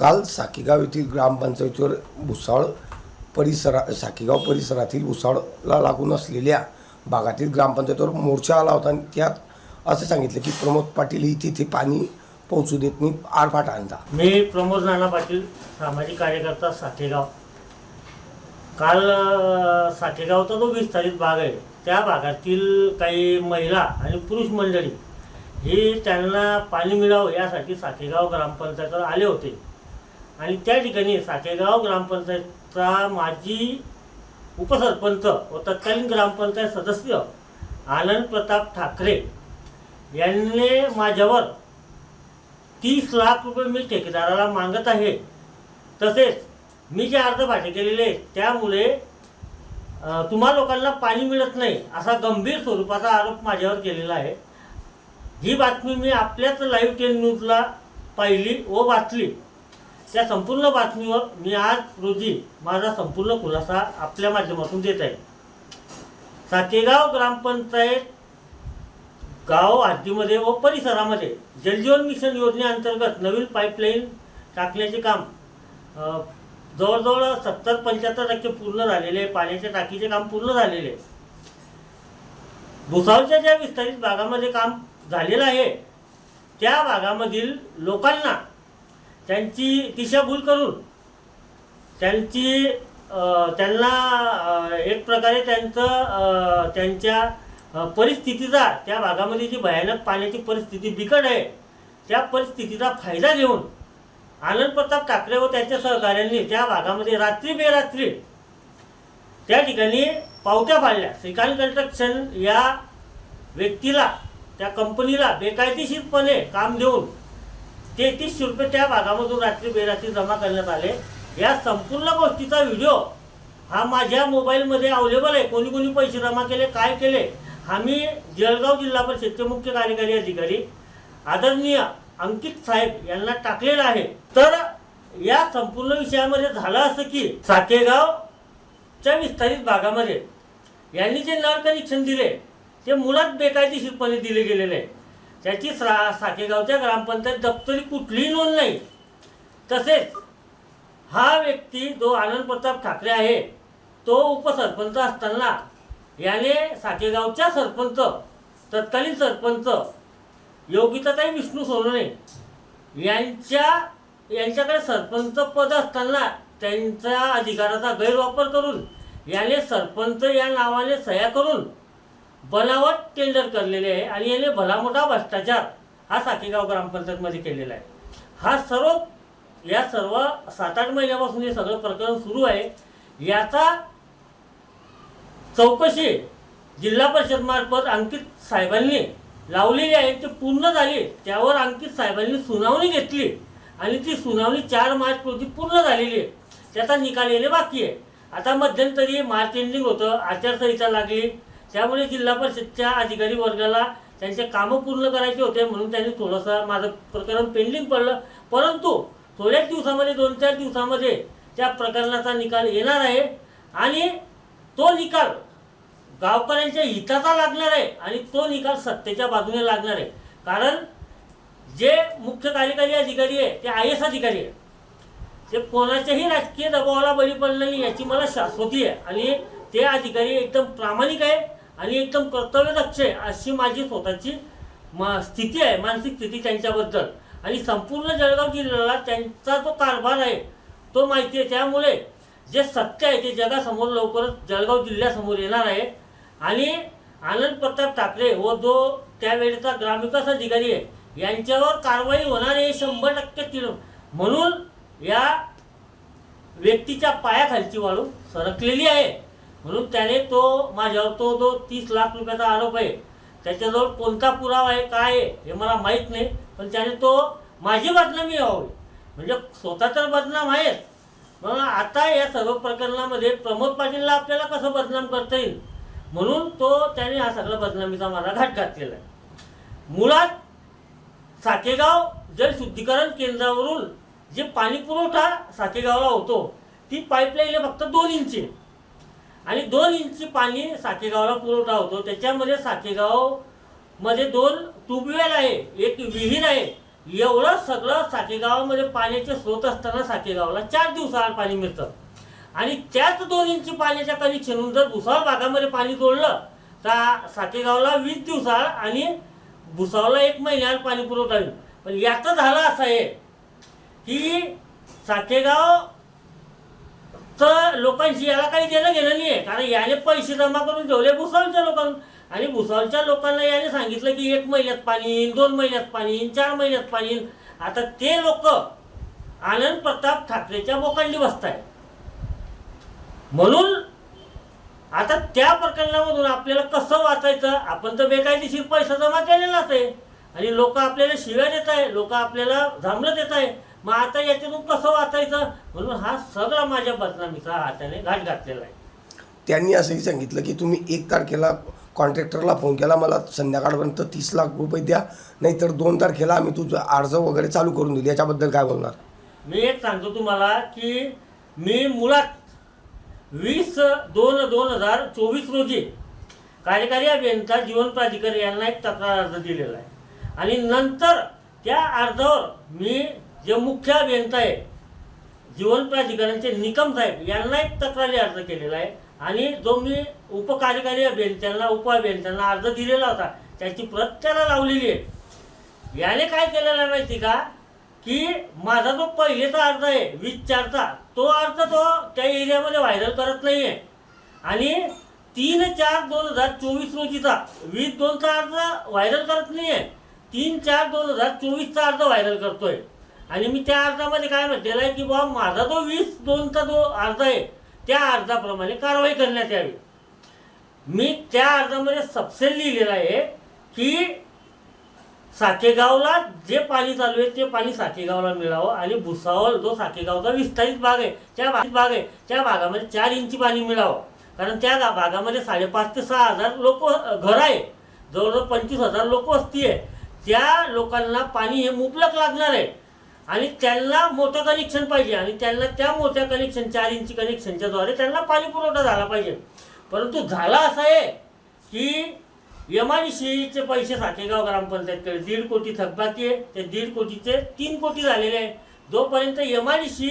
काल साकीगाव येथील ग्रामपंचायतीवर भुसावळ परिसरा साकीगाव परिसरातील भुसावळला लागून असलेल्या भागातील ग्रामपंचायतीवर मोर्चा आला होता आणि त्यात असं सांगितलं की प्रमोद पाटील ही तिथे पाणी पोहोचू देत नाही आरफाट आणता. मी प्रमोद नाना पाटील सामाजिक कार्यकर्ता साठेगाव काल अ, साठेगावचा जो विस्तारित भाग आहे त्या भागातील काही महिला आणि पुरुष मंडळी ही त्यांना पाणी मिळावं यासाठी साठेगाव ग्रामपंचायतीवर आले होते. आणि त्या ठिकाणी साठेगाव ग्रामपंचायतचा माजी उपसरपंच व तत्कालीन ग्रामपंचायत सदस्य आनंद प्रताप ठाकरे यांनी माझ्यावर तीस लाख रुपये मी ठेकेदाराला मागत आहे. तसेच मी जे अर्ज भाटे केलेले आहेत, त्यामुळे तुम्हा लोकांना पाणी मिळत नाही असा गंभीर स्वरूपाचा आरोप माझ्यावर केलेला आहे. ही बातमी मी आपल्याच लाईव्ह टेन न्यूजला पाहिली व वाचली. त्या संपूर्ण बातमीवर मी आज रोजी माझा संपूर्ण खुलासा आपल्या माध्यमातून देत आहे. सातेगाव ग्रामपंचायत गाव हद्दीमध्ये व परिसरामध्ये जलजीवन मिशन योजनेअंतर्गत नवीन पाईपलाईन टाकण्याचे काम जवळजवळ सत्तर पंच्याहत्तर टक्के पूर्ण झालेले आहे पाण्याच्या टाकीचे काम पूर्ण झालेले. आहे भुसावळच्या ज्या विस्तारित भागामध्ये काम झालेलं आहे त्या भागामधील लोकांना त्यांची दिशाभूल करून त्यांची त्यांना एक प्रकारे त्यांचं त्यांच्या परिस्थितीचा त्या भागामध्ये जी भयानक पाण्याची परिस्थिती बिकट आहे त्या परिस्थितीचा फायदा घेऊन आनंद प्रताप ठाकरे व त्यांच्या सहकाऱ्यांनी त्या भागामध्ये रात्री बेरात्री त्या ठिकाणी पावत्या पाडल्या. श्रीकांत कन्स्ट्रक्शन या व्यक्तीला त्या कंपनीला बेकायदेशीरपणे काम देऊन तेहतीसशे रुपये त्या भागामधून रात्री बेरात्री जमा करण्यात आले. या संपूर्ण गोष्टीचा व्हिडिओ हा माझ्या मोबाईलमध्ये अवेलेबल आहे. कोणी कोणी पैसे जमा केले काय केले हा मी जळगाव जिल्हा परिषदचे मुख्य कार्यकारी अधिकारी आदरणीय अंकित साहेब यांना टाकलेला आहे. तर या संपूर्ण विषयामध्ये झालं असं की साकेगावच्या विस्तारित भागामध्ये यांनी जे नळ कनेक्शन दिले ते मुळात बेकायदेशीरपणे दिले गेलेले आहे. त्याची सा साकेगावच्या ग्रामपंचायत दप्तरी कुठलीही नोंद नाही. तसेच हा व्यक्ती जो आनंद प्रताप ठाकरे आहे तो उपसरपंच असताना याने साकेगावच्या सरपंच तत्कालीन सरपंच योगिताताई विष्णू सोनवणे यांच्या यांच्याकडे सरपंच पद असताना त्यांच्या अधिकाराचा गैरवापर करून याने सरपंच या नावाने सह्या करून बनावट टेंडर करलेले आहे आणि याने भला मोठा भ्रष्टाचार हा साकेगाव ग्रामपंचायतमध्ये केलेला आहे. हा सर्व या सर्व सात आठ महिन्यापासून हे सगळं प्रकरण सुरू आहे. याचा चौकशी जिल्हा परिषदमार्फत अंकित साहेबांनी लावलेली आहे. ते पूर्ण झाली. त्यावर अंकित साहेबांनी सुनावणी घेतली आणि ती सुनावणी चार मार्च रोजी पूर्ण झालेली आहे. त्याचा निकाल येणे बाकी आहे. आता मध्यंतरी मार्च एंडिंग होतं. आचारसंहिता लागली. त्यामुळे जिल्हा परिषदच्या अधिकारी वर्गाला त्यांचे कामं पूर्ण करायचे होते म्हणून त्यांनी थोडंसं माझं प्रकरण पेंडिंग पडलं. परंतु थोड्याच दिवसामध्ये दोन चार दिवसामध्ये त्या प्रकरणाचा निकाल येणार आहे आणि तो निकाल गावकऱ्यांच्या हिताचा लागणार आहे आणि तो निकाल सत्तेच्या बाजूने लागणार आहे. कारण जे मुख्य कार्यकारी अधिकारी आहे ते आय एस अधिकारी आहे. ते कोणाच्याही राजकीय दबावाला बळी पडलं नाही याची मला शाश्वती आहे. आणि ते अधिकारी एकदम प्रामाणिक आहे. आणि एकदम कर्तव्यदक्ष आहे अशी माझी स्वतःची मा स्थिती आहे मानसिक स्थिती त्यांच्याबद्दल. आणि संपूर्ण जळगाव जिल्ह्याला त्यांचा जो कारभार आहे तो माहिती आहे. त्यामुळे जे सत्य आहे ते जगासमोर लवकरच जळगाव जिल्ह्यासमोर येणार आहे. आणि आनंद प्रताप ठाकरे व जो त्यावेळेचा ग्रामविकास अधिकारी आहे यांच्यावर कारवाई होणार आहे शंभर टक्के तिर म्हणून या व्यक्तीच्या पायाखालची वाळू सरकलेली आहे. म्हणून त्याने तो माझ्यावर तो जो तीस लाख रुपयाचा आरोप आहे त्याच्याजवळ कोणता पुरावा आहे काय आहे हे मला माहीत नाही पण त्याने तो माझी बदनामी व्हावी. म्हणजे स्वतः तर बदनाम आहेच मग आता या सर्व प्रकरणामध्ये प्रमोद पाटीलला आपल्याला कसं बदनाम करता येईल? म्हणून तो त्याने हा सगळा बदनामीचा मला घाट घातलेला आहे. मुळात साकेगाव जलशुद्धीकरण केंद्रावरून जे पाणी पुरवठा साकेगावला होतो ती पाईपलाईन फक्त दोन इंची आणि दोन इंची पाणी साखेगावला पुरवठा होतो. त्याच्यामध्ये साकेगावमध्ये दोन ट्यूबवेल आहे एक विहीर आहे. एवढं सगळं साखेगावामध्ये पाण्याचे स्रोत असताना साखेगावला चार दिवसाआड पाणी मिळतं. आणि त्याच दोन इंची पाण्याच्या कनेक्शनहून जर भुसावळ भागामध्ये पाणी जोडलं तर साखेगावला वीस दिवसाआड आणि भुसावळला एक महिन्याआड पाणी पुरवठा होईल. पण याचं झालं असं आहे की साखेगाव तर लोकांशी याला काही देणं घेणं नाही आहे कारण याने पैसे जमा करून ठेवले भुसावळच्या लोकांना. आणि भुसावळच्या लोकांना याने सांगितलं की एक महिन्यात पाणी येईन दोन महिन्यात पाणी येईन चार महिन्यात पाणी येईन आता ते लोक आनंद प्रताप ठाकरेच्या बोकांडी बसताय. म्हणून आता त्या प्रकरणामधून आपल्याला कसं वाचायचं? आपण तर बेकायदेशीर पैसा जमा केलेलाच आहे. आणि लोक आपल्याला शिव्या देत आहे लोक आपल्याला झांबलं देत आहे मग आता याच्यातून कसं वाचायचं? म्हणून हा सगळा माझ्या बदनामीचा हाताने घाट घातलेला आहे. त्यांनी असंही सांगितलं की तुम्ही एक तारखेला कॉन्ट्रॅक्टरला फोन केला मला संध्याकाळपर्यंत तीस लाख रुपये द्या नाहीतर दोन तारखेला आम्ही तुझं अर्ज वगैरे चालू करून दिली याच्याबद्दल काय बोलणार? मी एक सांगतो तुम्हाला की मी मुळात वीस दोन दोन हजार चोवीस रोजी कार्यकारी अभियंता जीवन प्राधिकारी यांना एक तक्रार अर्ज दिलेला आहे. आणि नंतर त्या अर्जावर मी जे मुख्य अभियंता आहे जीवन प्राधिकरणचे निकम साहेब यांना एक तक्रारी अर्ज केलेला आहे. आणि जो मी उपकार्यकारी अभियंत्यांना उप अभियंत्यांना अर्ज दिलेला होता त्याची प्रत त्याला लावलेली आहे. याने काय केलेलं आहे माहिती का? की माझा जो पहिलेचा अर्ज आहे वीज चारचा तो अर्ज तो त्या एरियामध्ये व्हायरल करत नाही आहे आणि तीन चार दोन हजार चोवीस रोजीचा वीस दोनचा अर्ज व्हायरल करत नाही आहे तीन चार दोन हजार चोवीसचा अर्ज व्हायरल करतोय. आणि मी त्या अर्जामध्ये काय म्हटलेलं आहे की बाबा माझा जो वीस दोनचा जो अर्ज आहे त्या अर्जाप्रमाणे कारवाई करण्यात यावी. मी त्या अर्जामध्ये सबसेल लिहिलेलं आहे की साकेगावला जे पाणी चालू आहे ते पाणी साकेगावला मिळावं आणि भुसावळ जो साकेगावचा विस्तारित भाग आहे त्या भाग भाग आहे त्या भागामध्ये चार इंची पाणी मिळावं. कारण त्या भागामध्ये साडेपाच ते सहा हजार लोक घर आहे. जवळजवळ पंचवीस हजार लोक वस्ती आहे. त्या लोकांना पाणी हे मुबलक लागणार आहे. आणि त्यांना मोठं कनेक्शन पाहिजे. आणि त्यांना त्या मोठ्या कनेक्शन चार इंची कनेक्शनच्याद्वारे त्यांना पाणी पुरवठा झाला पाहिजे. परंतु झाला असं आहे की एम आय सीचे पैसे साकेगाव ग्रामपंचायतकडे दीड कोटी थकबाकी आहे. ते दीड कोटीचे तीन कोटी झालेले आहे. जोपर्यंत एम आय सी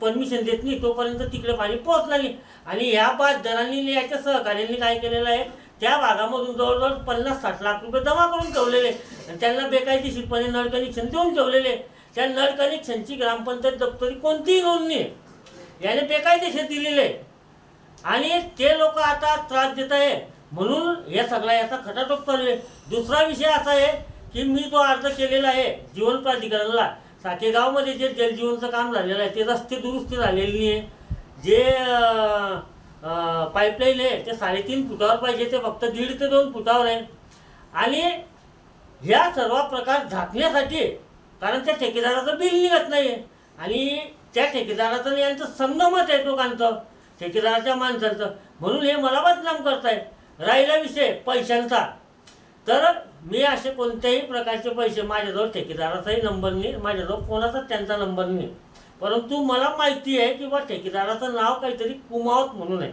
परमिशन देत नाही तोपर्यंत तिकडे पाणी पोहोचलं नाही. आणि या बाद दरांनी याच्या सहकार्यांनी काय केलेलं आहे त्या भागामधून जवळजवळ पन्नास साठ लाख रुपये जमा करून ठेवलेले आणि त्यांना बेकायदेशीरपणे नळ कनेक्शन देऊन ठेवलेले त्या नळ कनेक्शनची ग्रामपंचायत दप्तरी कोणतीही नोंदणी आहे. याने बेकायदेशीर दिलेले आहे. आणि ते लोक आता त्रास देत आहे. म्हणून या सगळा याचा खटाटोप चालू आहे. दुसरा विषय असा आहे की मी जो अर्ज केलेला आहे जीवन प्राधिकरणाला साकेगावमध्ये जे जलजीवनचं काम झालेलं आहे ते रस्ते दुरुस्ती झालेली नाही आहे. जे पाईपलाईन आहे ते साडेतीन फुटावर पाहिजे ते फक्त दीड ते दोन फुटावर आहे. आणि ह्या सर्व प्रकार झाकण्यासाठी कारण त्या ठेकेदाराचं बिल निघत नाही आहे आणि त्या ठेकेदाराचं आणि यांचं संगमत आहे लोकांचं ठेकेदाराच्या माणसांचं. म्हणून हे मला बदनाम करताय. राहिला विषय पैशांचा. तर मी असे कोणत्याही प्रकारचे पैसे माझ्याजवळ ठेकेदाराचाही नंबर नाही माझ्याजवळ कोणाचाच त्यांचा नंबर नाही. परंतु मला माहिती आहे की बा ठेकेदाराचं नाव काहीतरी कुमावत म्हणून आहे.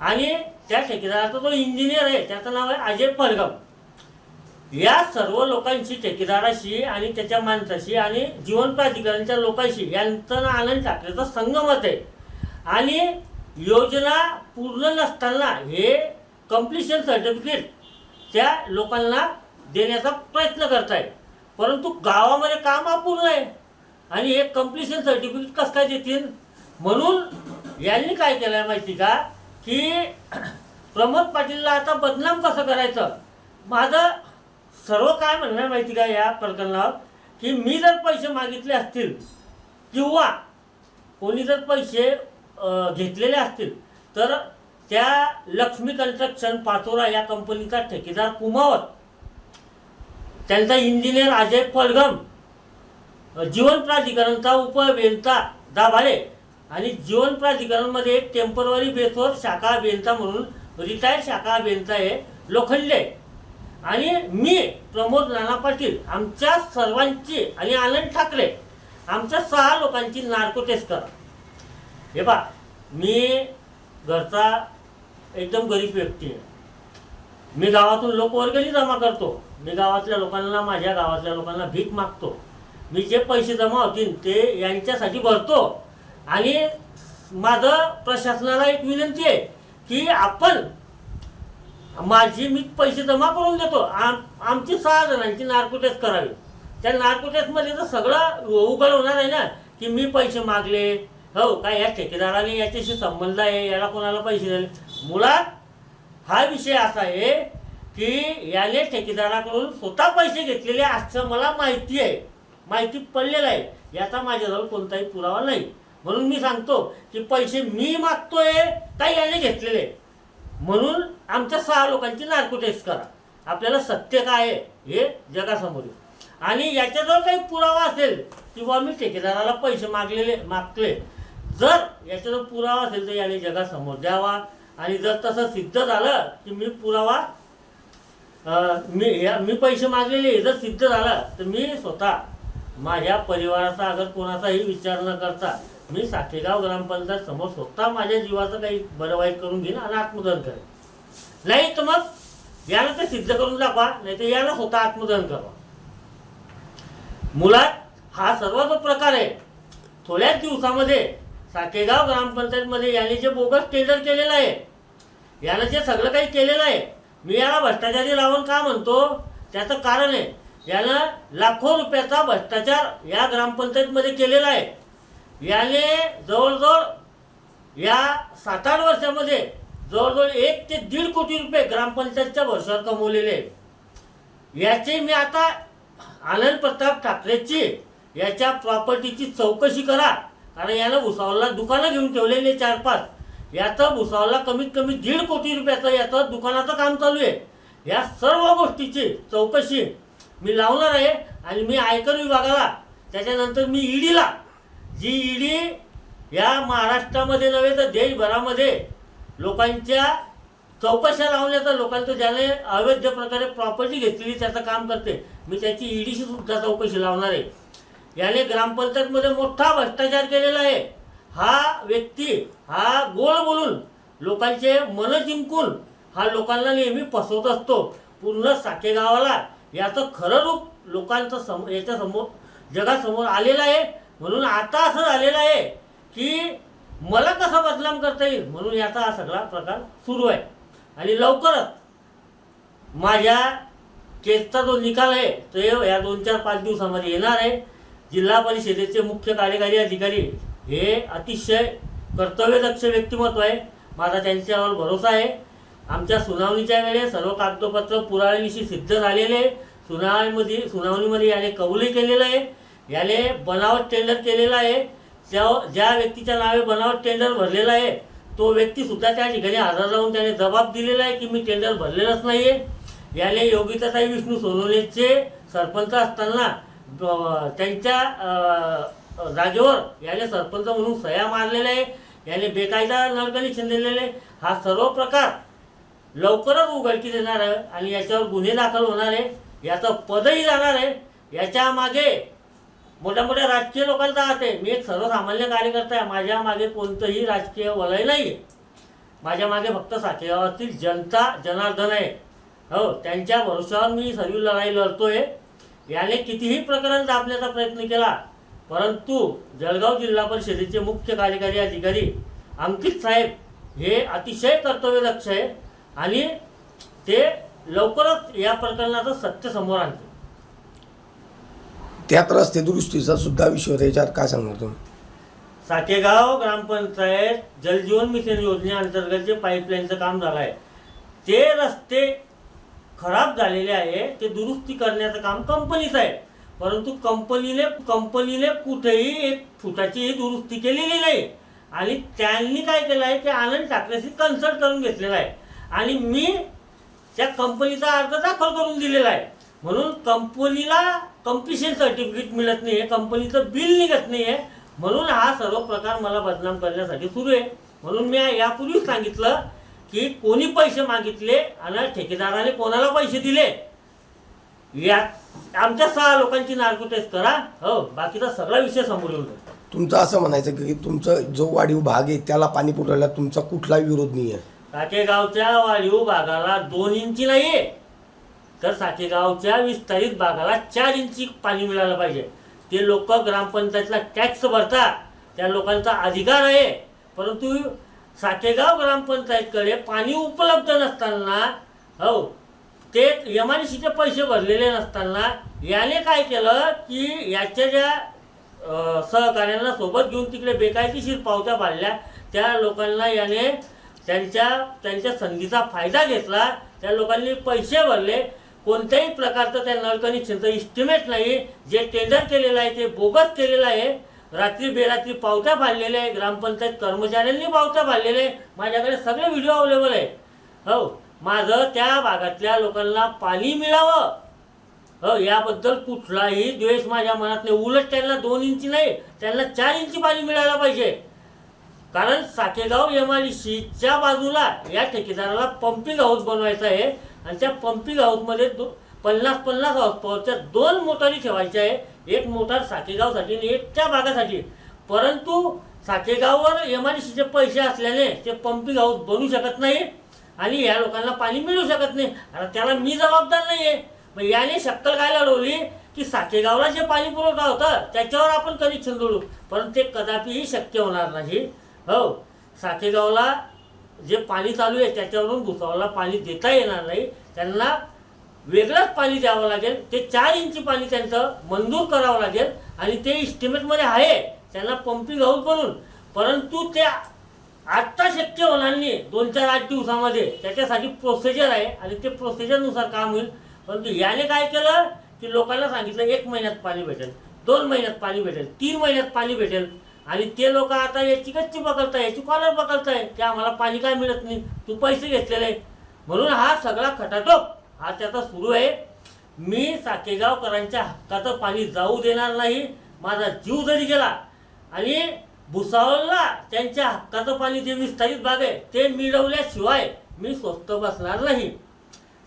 आणि त्या ठेकेदाराचा जो इंजिनियर आहे त्याचं नाव आहे अजय पडगाव या सर्व लोकांशी ठेकेदाराशी आणि त्याच्या माणसाशी आणि जीवन प्राधिकरणच्या लोकांशी यांचं ना आनंद ठाकरेचं संगमत आहे आणि योजना पूर्ण नसताना हे कम्प्लिशन सर्टिफिकेट त्या लोकांना देण्याचा प्रयत्न करताय परंतु गावामध्ये काम अपूर्ण आहे. आणि हे कम्प्लिशन सर्टिफिकेट कसं काय देतील? म्हणून यांनी काय केलं आहे माहिती का? की प्रमोद पाटीलला आता बदनाम कसं करायचं? माझं सर्व काय म्हणणं माहिती का या प्रकरणावर की मी जर पैसे मागितले असतील किंवा कोणी जर पैसे घेतलेले असतील तर त्या लक्ष्मी कन्स्ट्रक्शन पाचोरा या कंपनीचा ठेकेदार कुमावत त्यांचा इंजिनियर अजय पलगम जीवन प्राधिकरणचा उपअभियंता दाभाडे आणि जीवन प्राधिकरणमध्ये एक टेंपररी बेसवर शाखा अभियंता म्हणून रिटायर्ड शाखा अभियंता आहे लोखंडे. आणि मी प्रमोद नाना पाटील आमच्या सर्वांची आणि आनंद ठाकरे आमच्या सहा लोकांची नार्को टेस्ट करा. हे बा मी घरचा एकदम गरीब व्यक्ती आहे. मी गावातून लोकवर्गणी जमा करतो. मी गावातल्या लोकांना माझ्या गावातल्या लोकांना भीक मागतो. मी जे पैसे जमा होतील ते यांच्यासाठी भरतो. आणि माझं प्रशासनाला एक विनंती आहे की आपण माझी मी पैसे जमा करून देतो. आम आमची सहा जणांची नार्को टेस्ट करावी. त्या नार्को टेस्टमध्ये तर सगळं उघड होणार आहे ना की मी पैसे मागले. हो काय या ठेकेदाराने याच्याशी संबंध आहे याला कोणाला पैसे दिले? मुळात हा विषय असा आहे की याने ठेकेदाराकडून स्वतः पैसे घेतलेले असं मला माहिती आहे. माहिती पडलेलं आहे. याचा माझ्याजवळ कोणताही पुरावा नाही. म्हणून मी सांगतो की पैसे मी मागतोय का याने घेतलेले? म्हणून आमच्या सहा लोकांची नार्को टेस्ट करा. आपल्याला सत्य काय आहे हे जगासमोर येऊ. आणि याच्याजवळ काही पुरावा असेल किंवा मी ठेकेदाराला पैसे मागलेले मागले जर याच्याजवळ पुरावा असेल तर याने जगासमोर द्यावा. आणि जर तसं सिद्ध झालं की मी पुरावा मी या- मी पैसे मागलेले जर सिद्ध झालं तर मी स्वतः माझ्या परिवाराचा अगर कोणाचाही विचार न करता मी साखेगाव ग्रामपंचायत समोर स्वतः माझ्या जीवाचं काही बरं वाईट करून घेईन आणि आत्मदहन करेन. नाही तर मग यानं ते सिद्ध करून दाखवा नाही तर यानं स्वतः आत्मदहन करवा मुळात हा सर्व जो प्रकार आहे. थोड्याच दिवसामध्ये साखेगाव ग्रामपंचायतमध्ये याने जे बोगस टेंडर केलेलं आहे यानं जे सगळं काही केलेलं आहे मी याला भ्रष्टाचारी लावून का म्हणतो? त्याचं कारण आहे यानं लाखो रुपयाचा भ्रष्टाचार या ग्रामपंचायतमध्ये केलेला आहे. याने जवळजवळ या सात आठ वर्षामध्ये जवळजवळ एक ते दीड कोटी रुपये ग्रामपंचायतच्या वर्षावर कमवलेले आहेत. याचे मी आता आनंद प्रताप ठाकरेची याच्या प्रॉपर्टीची चौकशी करा. कारण यानं भुसावळला दुकानं घेऊन ठेवलेले चार पाच याचं भुसावळला कमीत कमी दीड कोटी रुपयाचं याचं दुकानाचं काम चालू आहे. या सर्व गोष्टीची चौकशी मी लावणार आहे आणि मी आयकर विभागाला त्याच्यानंतर मी ईडीला जी ईडी या महाराष्ट्रामध्ये नव्हे तर देशभरामध्ये लोकांच्या चौकशा लावण्याचा लोकांचं ज्याने अवैध प्रकारे प्रॉपर्टी घेतलेली त्याचं काम करते. मी त्याची ईडीशी सुद्धा चौकशी लावणार आहे. याने ग्रामपंचायतमध्ये मोठा भ्रष्टाचार केलेला आहे. हा व्यक्ती हा गोळ बोलून लोकांचे मन जिंकून हा लोकांना नेहमी फसवत असतो. पूर्ण साकेगावाला याचं खरं रूप लोकांचं सम याच्यासमोर जगासमोर आलेलं आहे. म्हणून आता असं झालेलं आहे की मला कसा बदनाम करता येईल म्हणून याचा हा सगळा प्रकार सुरू आहे. आणि लवकरच माझ्या केसचा जो निकाल आहे तो या दोन चार पाच दिवसामध्ये येणार आहे. जिल्हा परिषदेचे मुख्य कार्यकारी अधिकारी हे अतिशय कर्तव्यदक्ष व्यक्तिमत्व आहे. माझा त्यांच्यावर भरोसा आहे. आमच्या सुनावणीच्या वेळेस सर्व कागदपत्र पुराव्यानिशी सिद्ध झालेले आहे. सुनावणीमध्ये सुनावणीमध्ये याने कबूलही केलेलं आहे. याने बनावट टेंडर केलेला आहे. त्या ज्या व्यक्तीच्या नावे बनावट टेंडर भरलेला आहे तो व्यक्तीसुद्धा त्या ठिकाणी हजर राहून त्याने जबाब दिलेला आहे की मी टेंडर भरलेलंच नाही आहे याने योगिताताई विष्णू सोनवणेचे सरपंच असताना त्यांच्या जागेवर याने सरपंच म्हणून सह्या मारलेल्या आहे. याने बेकायदा नरकणी छिंदलेले आहे. हा सर्व प्रकार लवकरच उघडकीस येणार आहे आणि याच्यावर गुन्हे दाखल होणार आहे. याचं पदही जाणार आहे. याच्या मागे मोठ्या मोठ्या राजकीय लोकांचा राहते आहे. मी एक सर्वसामान्य कार्यकर्ता आहे. माझ्या मागे कोणतंही राजकीय वलय नाही आहे माझ्या मागे फक्त साखेगावातील जनता जनार्दन आहे. हो त्यांच्या भरोश्यावर मी सर्व लढाई लढतोय. याने कितीही प्रकरण दाबण्याचा प्रयत्न केला परंतु जळगाव जिल्हा परिषदेचे मुख्य कार्यकारी अधिकारी अंकित साहेब हे अतिशय कर्तव्यदक्ष आहे आणि ते लवकरच या प्रकरणाचं सत्य समोर आणते त्यात रस्ते दुरुस्तीचा सुद्धा विषय त्याच्यात काय सांगणार तुम्ही? साकेगाव ग्रामपंचायत जलजीवन मिशन योजनेअंतर्गत जे पाईपलाईनचं काम झालं आहे ते रस्ते खराब झालेले आहे ते दुरुस्ती करण्याचं काम कंपनीचं आहे. परंतु कंपनीने कंपनीने कुठेही एक फुटाचीही दुरुस्ती केलेली नाही. आणि त्यांनी काय केलं आहे ते आनंद ठाकरेशी कन्सल्ट करून घेतलेला आहे. आणि मी त्या कंपनीचा अर्ज दाखल करून दिलेला आहे. म्हणून कंपनीला कम्प्लिशन सर्टिफिकेट मिळत नाही आहे कंपनीचं बिल निघत नाही आहे म्हणून हा सर्व प्रकार मला बदनाम करण्यासाठी सुरू आहे. म्हणून मी यापूर्वीच सांगितलं की कोणी पैसे मागितले आणि ठेकेदाराने कोणाला पैसे दिले? या आमच्या सहा लोकांची नार्को टेस्ट करा. हो बाकीचा सगळा विषय समोर येऊन. तुमचं असं म्हणायचं की तुमचं जो वाढीव भाग आहे त्याला पाणी पुरवल्याला तुमचा कुठलाही विरोध नाही आहे साकेगावच्या वाढीव भागाला दोन इंची नाही आहे तर साकेगावच्या विस्तारित भागाला चार इंची पाणी मिळालं पाहिजे. ते लोक ग्रामपंचायतला टॅक्स भरतात. त्या लोकांचा अधिकार आहे. परंतु साकेगाव ग्रामपंचायतकडे पाणी उपलब्ध नसताना हो ते यमानिशीचे आय सीचे पैसे भरलेले नसताना याने काय केलं की याच्या ज्या सहकार्यांना सहकाऱ्यांना सोबत घेऊन तिकडे बेकायदेशीर पावत्या पाडल्या. त्या लोकांना याने त्यांच्या त्यांच्या संधीचा फायदा घेतला. त्या लोकांनी पैसे भरले. कोणत्याही प्रकारचं त्या नळ इस्टिमेट नाही. जे टेंडर केलेलं आहे ते बोगस केलेलं आहे. रात्री बेरात्री पावत्या पाडलेल्या आहे. ग्रामपंचायत कर्मचाऱ्यांनी पावत्या पाडलेल्या आहे. माझ्याकडे सगळे व्हिडिओ अवेलेबल आहे. हो. माझं त्या भागातल्या लोकांना पाणी मिळावं. हो. याबद्दल कुठलाही द्वेष माझ्या मनात नाही उलट त्यांना दोन इंची नाही. त्यांना चार इंची पाणी मिळायला पाहिजे. कारण साकेगाव एम आय सीच्या बाजूला या ठेकेदाराला पंपिंग हाऊस बनवायचं आहे. आणि त्या पंपिंग हाऊसमध्ये दो पन्नास पन्नास हाऊस पॉवरच्या दोन मोटारी ठेवायच्या आहे. एक मोटार साकेगावसाठी आणि एक त्या भागासाठी. परंतु साकेगाववर एम आय सीचे पैसे असल्याने ते पंपिंग हाऊस बनू शकत नाही आणि या लोकांना पाणी मिळू शकत नाही. आता त्याला मी जबाबदार नाही आहे मग याने शक्कल काय लढवली? की साकेगावला जे पाणी पुरवठा होता त्याच्यावर आपण कनेक्शन जोडू परंतु ते कदापिही शक्य होणार नाही. हो साथेगावला जे पाणी चालू आहे त्याच्यावरून भुसावळला पाणी देता येणार नाही. त्यांना वेगळंच पाणी द्यावं लागेल. ते चार इंची पाणी त्यांचं मंजूर करावं लागेल आणि ते इस्टिमेटमध्ये आहे. त्यांना पंपिंग हाऊस बनून परंतु ते आत्ता शक्य होणार नाही दोन चार आठ दिवसामध्ये त्याच्यासाठी प्रोसिजर आहे आणि ते प्रोसिजरनुसार काम होईल. परंतु याने काय केलं? की लोकांना सांगितलं एक महिन्यात पाणी भेटेल दोन महिन्यात पाणी भेटेल तीन महिन्यात पाणी भेटेल. आणि ते लोक आता याची गच्ची पकडताय याची कॉलर पकडताय की आम्हाला पाणी काय मिळत नाही? तू पैसे घेतलेले. आहे. म्हणून हा सगळा खटाटोप हा त्याचा सुरू आहे. मी साकेगावकरांच्या हक्काचं पाणी जाऊ देणार नाही. माझा जीव जरी गेला आणि भुसावळला त्यांच्या हक्काचं पाणी जे विस्तारित भाग आहे ते मिळवल्याशिवाय मी स्वस्त बसणार नाही.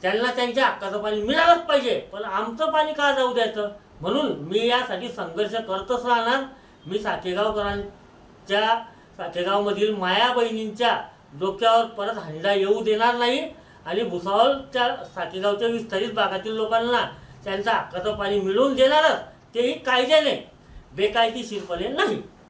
त्यांना त्यांच्या हक्काचं पाणी मिळालंच पाहिजे पण आमचं पाणी का जाऊ द्यायचं? म्हणून मी यासाठी संघर्ष करतच राहणार. मी साकेगावकरांच्या साकेगावमधील माया बहिणींच्या डोक्यावर परत हंडा येऊ देणार नाही आणि भुसावळच्या साकेगावच्या विस्तारित भागातील लोकांना त्यांचं हक्काचं पाणी मिळवून देणारच तेही कायद्याने. बेकायदेशीरपणे नाही.